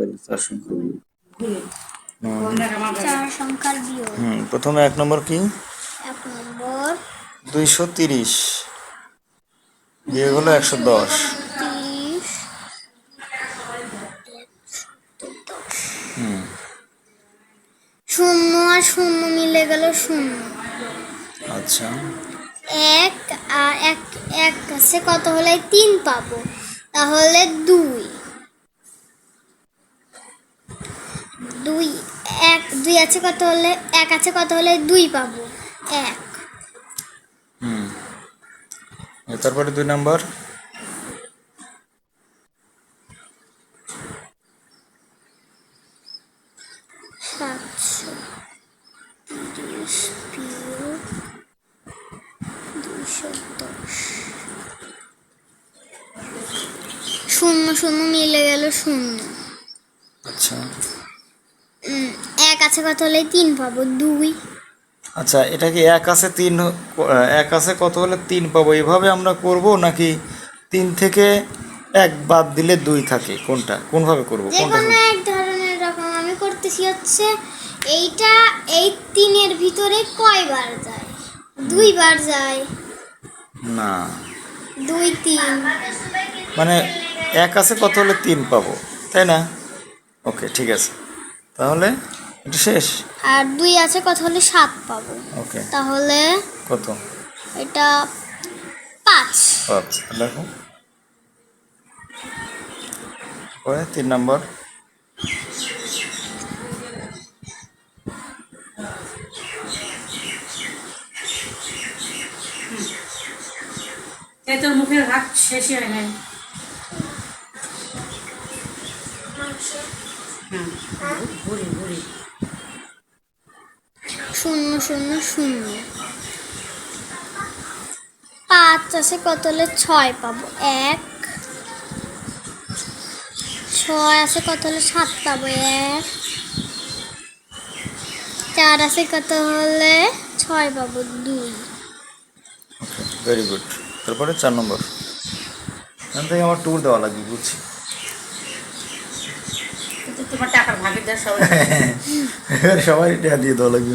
পারি চার সংখ্যা বিয়োগ। হুম প্রথমে এক নম্বর কি? এক নম্বর। দুইশো তিরিশ। বিয়োগ হলো একশো দশ। শূন্য আর শূন্য মিলে গেল শূন্য। আচ্ছা। এক আর এক এক আছে কত হলে? তিন পাবো। তাহলে দুই এক দুই আছে কত হলে? এক আছে কত হলে? দুই পাবো। এক। হুম। তারপরে দুই নম্বর। সাতশো তিরিশ বিয়োগ দুশো দশ। শূন্য শূন্য মিলে গেল শূন্য। আচ্ছা। আছে কত হলে তিন পাবো? দুই। আচ্ছা এটা কি এক আছে তিন এক আছে কত হলে তিন পাবো? এভাবে আমরা করব নাকি তিন থেকে এক বাদ দিলে দুই থাকে? কোনটা? কোনভাবে করব? কোনটা এক ধরনের রকম আমি করতেছি হচ্ছে এইটা এই তিনের ভিতরে কয়বার যায়? দুইবার যায়। না। দুই তিন। মানে এক আছে কত হলে তিন পাবো? তাই না? ওকে ঠিক আছে। তাহলে এটা শেষ? আর দুই আছে কত হলে সাত পাবো। ওকে। তাহলে কত? এটা পাঁচ। পাঁচ। দেখো। পরে তিন নম্বর। তোর মুখের ভাত শেষই হয় নাই হুম। শূন্য শূন্য শূন্য। পাঁচ আছে কত হলে ছয় পাবো? এক। ছয় আছে কত হলে সাত পাবো? এক। চার আছে কত হলে ছয় পাবো? দুই। ওকে ভেরি গুড তারপরে চার নম্বর। এখান থেকে আমার ট্যুর দেওয়া লাগবে বুঝছি? তোমার টাকার সবাই সবাই দিয়ে দেওয়া লাগবে